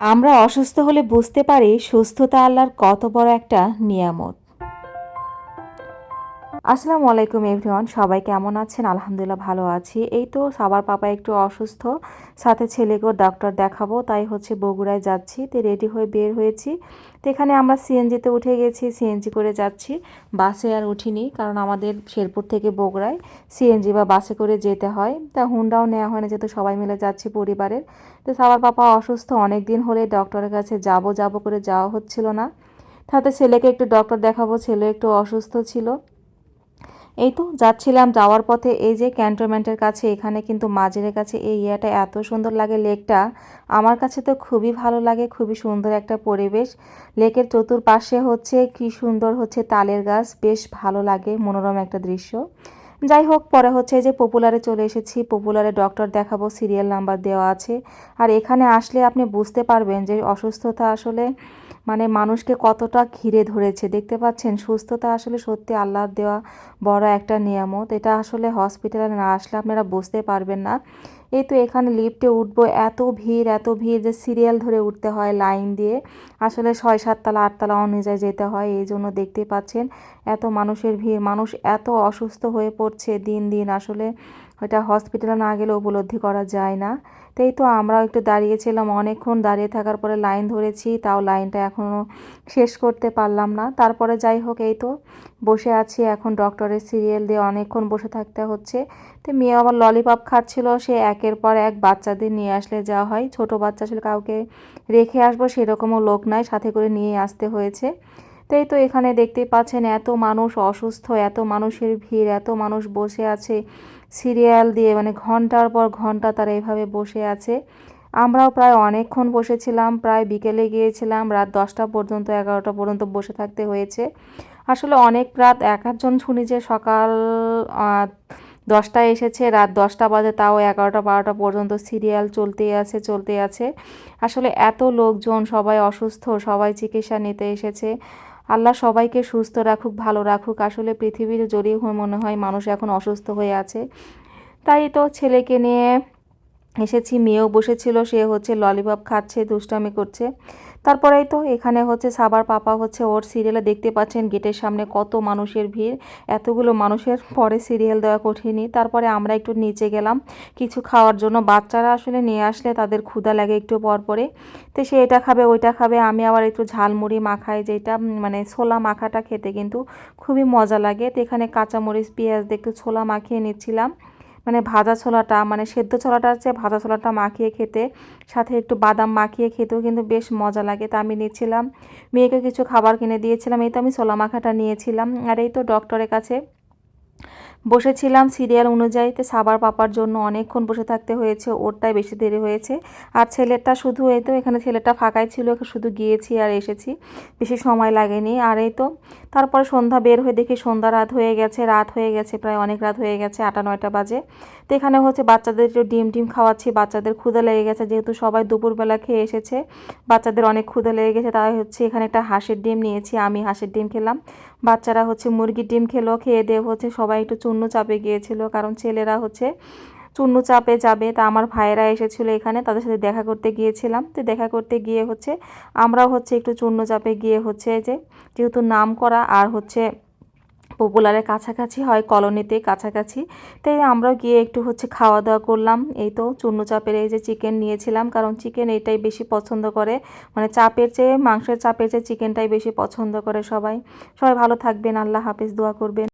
আমরা অসুস্থ হলে বুঝতে পারি সুস্থতা আল্লাহর কত বড় একটা নিয়ামত। আসসালামু আলাইকুম এভরিওয়ান, সবাই কেমন আছেন? আলহামদুলিল্লাহ ভালো আছি। এই তো সবার পাপা একটু অসুস্থ, সাথে ছেলেকেও ডক্টর দেখাবো, তাই হচ্ছে বগুড়ায় যাচ্ছি, তো রেডি হয়ে বের হয়েছি। তো এখানে আমরা সিএনজিতে উঠে গেছি, সিএনজি করে যাচ্ছি, বাসে আর উঠিনি, কারণ আমাদের শেরপুর থেকে বগুড়ায় সিএনজি বা বাসে করে যেতে হয়। তা হুন্ডাও নেওয়া হয় না, যেহেতু সবাই মিলে যাচ্ছি পরিবারের। তো সবার পাপা অসুস্থ অনেক দিন হলে ডক্টরের কাছে যাব যাব করে যাওয়া হচ্ছিল না। তাতে ছেলেকে একটু ডক্টর দেখাবো, ছেলে একটু অসুস্থ ছিল। এই তো যাচ্ছিলাম যাওয়ার পথে। এই যে ক্যান্টনমেন্টের কাছে, এখানে কিন্তু মাঝের কাছে এই ইয়াটা এত সুন্দর লাগে লেকটা। আমার কাছে তো খুবই ভালো লাগে, খুবই সুন্দর একটা পরিবেশ। লেকের চতুর্পাশে হচ্ছে কি সুন্দর হচ্ছে তালের গাছ, বেশ ভালো লাগে, মনোরম একটা দৃশ্য। যাই হোক, পরে হচ্ছে যে পপুলারে চলে এসেছি, পপুলারে ডক্টর দেখাবো, সিরিয়াল নাম্বার দেওয়া আছে। আর এখানে আসলে আপনি বুঝতে পারবেন যে অসুস্থতা আসলে মানে মানুষকে কতটা ঘিরে ধরেছে। দেখতে পাচ্ছেন, সুস্থতা আসলে সত্যি আল্লাহর দেওয়া বড় একটা নিয়ামত। এটা আসলে হসপিটালে না আসলে আপনারা বুঝতে পারবেন না। এই তো এখানে লিফটে উঠবো, এত ভিড় এত ভিড় যে সিরিয়াল ধরে উঠতে হয় লাইন দিয়ে। আসলে ছয় সাততলা আটতলা অনুযায়ী যেতে হয়, এই জন্য দেখতে পাচ্ছেন এত মানুষের ভিড়। মানুষ এত অসুস্থ হয়ে পড়ছে দিন দিন আসলে। ওটা হসপিটালে না গেলে উপলব্ধি করা যায় না। তাই তো আমরাও একটু দাঁড়িয়েছিলাম, অনেকক্ষণ দাঁড়িয়ে থাকার পরে লাইন ধরেছি, তাও লাইনটা এখনও শেষ করতে পারলাম না। তারপরে যাই হোক, এই তো বসে আছি এখন ডক্টরের সিরিয়াল দিয়ে, অনেকক্ষণ বসে থাকতে হচ্ছে। তো মেয়ে আবার ললিপপ খাচ্ছিল, সে একের পর এক বাচ্চাদের নিয়ে আসলে যাওয়া হয়। ছোট বাচ্চা আসলে কাউকে রেখে আসব সেরকমও লোক নাই সাথে করে নিয়ে আসতে হয়েছে। তাই তো এখানে দেখতেই পাচ্ছেন এত মানুষ অসুস্থ, এত মানুষের ভিড়, এত মানুষ বসে আছে সিরিয়াল দিয়ে মানে ঘণ্টার পর ঘণ্টা তারা এভাবে বসে আছে। আমরাও প্রায় অনেকক্ষণ বসেছিলাম, প্রায় বিকেলে গিয়েছিলাম, রাত দশটা পর্যন্ত, এগারোটা পর্যন্ত বসে থাকতে হয়েছে। আসলে অনেক রাত, এক একজন শুনি যে সকাল দশটায় এসেছে, রাত দশটা বাজে, তাও এগারোটা বারোটা পর্যন্ত সিরিয়াল চলতেই আছে চলতে আছে। আসলে এত লোকজন, সবাই অসুস্থ, সবাই চিকিৎসা নিতে এসেছে। আল্লাহ সবাইকে সুস্থ রাখুক, ভালো রাখুক। আসলে পৃথিবীর জড়িয়ে মনে হয় মানুষ এখন অসুস্থ হয়ে আছে, তাই তো ছেলেকে নিয়ে এসেছি, মেয়েও বসেছিল, সে হচ্ছে ললিপপ খাচ্ছে, দুষ্টামি করছে। তারপরেই তো এখানে হচ্ছে সাবার পাপা হচ্ছে ওর সিরিয়ালে দেখতে পাচ্ছেন, গেটের সামনে কত মানুষের ভিড়। এতগুলো মানুষের পরে সিরিয়াল দেওয়া কঠিনই। তারপরে আমরা একটু নিচে গেলাম, কিছু খাওয়ার জন্য। বাচ্চারা আসলে নিয়ে আসলে তাদের ক্ষুদা লাগে একটু পর পরে। তো সে এটা খাবে, ওইটা খাবে। আমি আবার একটু ঝালমুড়ি মাখাই, যেটা মানে ছোলা মাখাটা খেতে কিন্তু খুবই মজা লাগে। তো এখানে কাঁচামরিচ, পেঁয়াজ দিয়ে একটু ছোলা মাখিয়ে নিচ্ছিলাম। মানে ভাজা ছোলাটা মানে সেদ্ধ ছোলাটার চেয়ে ভাজা ছোলাটা মাখিয়ে খেতে, সাথে একটু বাদাম মাখিয়ে খেতেও কিন্তু বেশ মজা লাগে। তা আমি নিয়েছিলাম মেয়েকে কিছু খাবার কিনে দিয়েছিলাম, এই তো আমি ছোলা মাখাটা নিয়েছিলাম। আর এই তো ডক্টরের কাছে বসেছিলাম সিরিয়াল অনুযায়ীতে সাবার পাপার জন্য অনেকক্ষণ বসে থাকতে হয়েছে, ওরটাই বেশি দেরি হয়েছে। আর ছেলেটা শুধু এই তো, এখানে ছেলেটা ফাঁকাই ছিল শুধু গিয়েছি আর এসেছি। বেশি সময় লাগেনি। আর এই তো, তারপরে সন্ধ্যা বের হয়ে দেখি সন্ধ্যা রাত হয়ে গেছে, রাত হয়ে গেছে, প্রায় অনেক রাত হয়ে গেছে, আটা নয়টা বাজে। তো এখানে হচ্ছে বাচ্চাদের একটু ডিম টিম খাওয়াচ্ছি, বাচ্চাদের ক্ষুদে লেগে গেছে, যেহেতু সবাই দুপুরবেলা খেয়ে এসেছে, বাচ্চাদের অনেক ক্ষুদে লেগে গেছে, তাই হচ্ছে এখানে একটা হাঁসের ডিম নিয়েছি, আমি হাঁসের ডিম খেলাম। বাচ্চারা হচ্ছে মুরগির ডিম খেলো, খেয়ে দিয়ে হচ্ছে সবাই একটু চূর্ণ চাপে গিয়েছিল। কারণ ছেলেরা হচ্ছে চূর্ণ চাপে যাবে। তা আমার ভাইয়েরা এসেছিল এখানে, তাদের সাথে দেখা করতে গিয়েছিলাম। তো দেখা করতে গিয়ে হচ্ছে আমরাও হচ্ছে একটু চূর্ণ চাপে গিয়ে হচ্ছে যে যেহেতু নাম করা আর হচ্ছে পপুলারের কাছাকাছি হয়, কলোনিতে কাছাকাছি। তাই আমরাও গিয়ে একটু হচ্ছে খাওয়া দাওয়া করলাম। এই তো চূর্ণ চাপের এই যে চিকেন নিয়েছিলাম, কারণ চিকেন এটাই বেশি পছন্দ করে। মানে চাপের চেয়ে, মাংসের চাপের চেয়ে চিকেনটাই বেশি পছন্দ করে সবাই। সবাই ভালো থাকবেন, আল্লাহ হাফেজ, দোয়া করবেন।